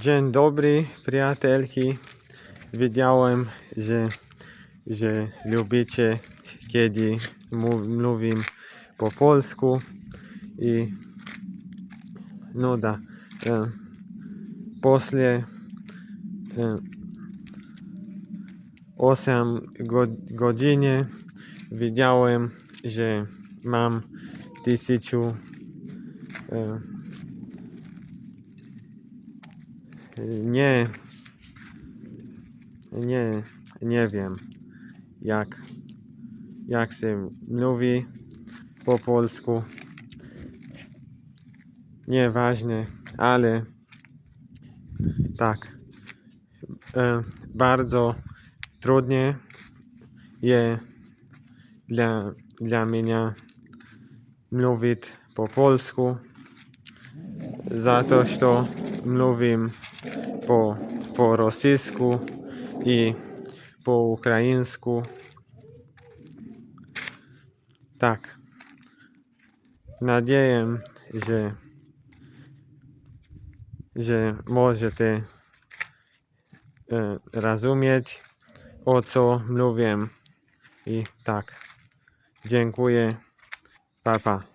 Dzień dobry, przyjacielki. Wiedziałem, że, że lubicie, kiedy mów, mówię po polsku. I no da. E, после e, 8 go, godziny wiedziałem, że mam tysiąc e, nie. Nie. Nie wiem jak jak się mówi po polsku. Nieważne ale tak. E, bardzo trudnie je dla, dla mnie mówić po polsku za to, że mówię po, po rosyjsku i po ukraińsku. Tak. Nadzieję, że, że możecie e, rozumieć o co mówię. I tak. Dziękuję. Pa, pa.